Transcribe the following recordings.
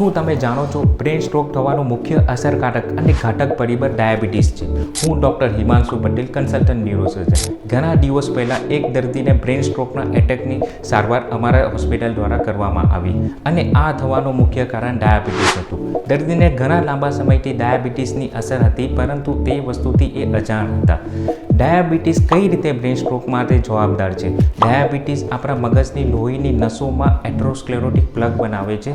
શું તમે જાણો છો બ્રેન સ્ટ્રોક થવાનું મુખ્ય અસરકારક અને ઘાતક પરિબળ ડાયાબિટીસ છે? હું doctor Himanshu Patel consultant neurosurgeon ઘણા દિવસ પહેલાં એક દર્દીને બ્રેન સ્ટ્રોકના એટેકની સારવાર અમારા હોસ્પિટલ દ્વારા કરવામાં આવી અને આ થવાનું મુખ્ય કારણ ડાયાબિટીસ હતું. દર્દીને ઘણા લાંબા સમયથી ડાયાબિટીસની અસર હતી, પરંતુ તે વસ્તુથી એ અજાણ હતા. ડાયાબિટીસ કઈ રીતે બ્રેન સ્ટ્રોક માટે જવાબદાર છે? ડાયાબિટીસ આપણા મગજની લોહીની નસોમાં એટ્રોસ્ક્લેરોટિક પ્લગ બનાવે છે,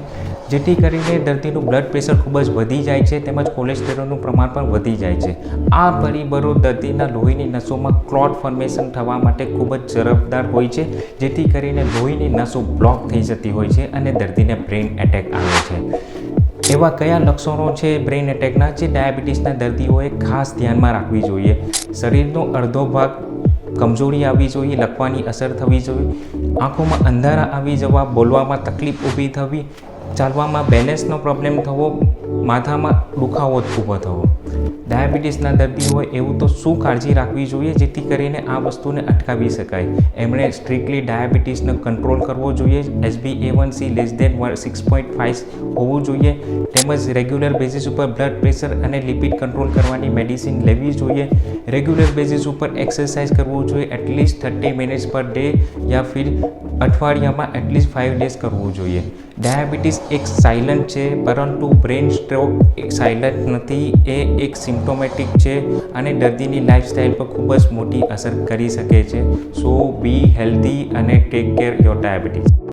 જેથી કરીને દર્દીનું બ્લડ પ્રેશર ખૂબ જ વધી જાય છે, તેમજ કોલેસ્ટ્રોલનું પ્રમાણ પણ વધી જાય છે. આ પરિબળો દર્દીના લોહીની નસોમાં ક્લોટ ફોર્મેશન થવા માટે ખૂબ જ જવાબદાર હોય છે, જેથી કરીને લોહીની નસો બ્લોક થઈ જતી હોય છે અને દર્દીને બ્રેન એટેક આવે છે. એવા કયા લક્ષણો છે બ્રેન એટેકના જે ડાયાબિટીસના દર્દીઓએ ખાસ ધ્યાનમાં રાખવી જોઈએ? શરીરનો અડધો ભાગ કમજોરી આવી જોઈએ, લખવાની અસર થવી જોઈએ, આંખોમાં અંધારા આવી જવા, બોલવામાં તકલીફ ઊભી થવી, ચાલવામાં બેલેન્સનો પ્રોબ્લેમ થવો, માથામાં દુખાવો ઊભો થવો. ડાયાબિટીસના દર્દી હોય એવું તો શું કાળજી રાખવી જોઈએ જેથી કરીને આ વસ્તુને અટકાવી શકાય? એમણે સ્ટ્રિક્ટલી ડાયાબિટીસને કંટ્રોલ કરવો જોઈએ HB A one C less than six point five હોવું જોઈએ, તેમજ રેગ્યુલર બેઝિસ ઉપર બ્લડ પ્રેશર અને લિપિડ કંટ્રોલ કરવાની મેડિસિન લેવી જોઈએ. રેગ્યુલર બેઝિસ ઉપર એક્સરસાઇઝ કરવું જોઈએ at least thirty minutes per day યા ફિર અઠવાડિયામાં એટલીસ્ટ ફાઇવ ડેઝ કરવું જોઈએ. ડાયાબિટીસ એક સાયલન્ટ છે, પરંતુ બ્રેન સ્ટ્રોક એક સાયલન્ટ નથી, એ એક સિમ્ટોમેટિક છે અને દર્દીની લાઇફસ્ટાઇલ પર ખૂબ જ મોટી અસર કરી શકે છે. સો બી હેલ્ધી અને ટેક કેર યોર ડાયાબિટીસ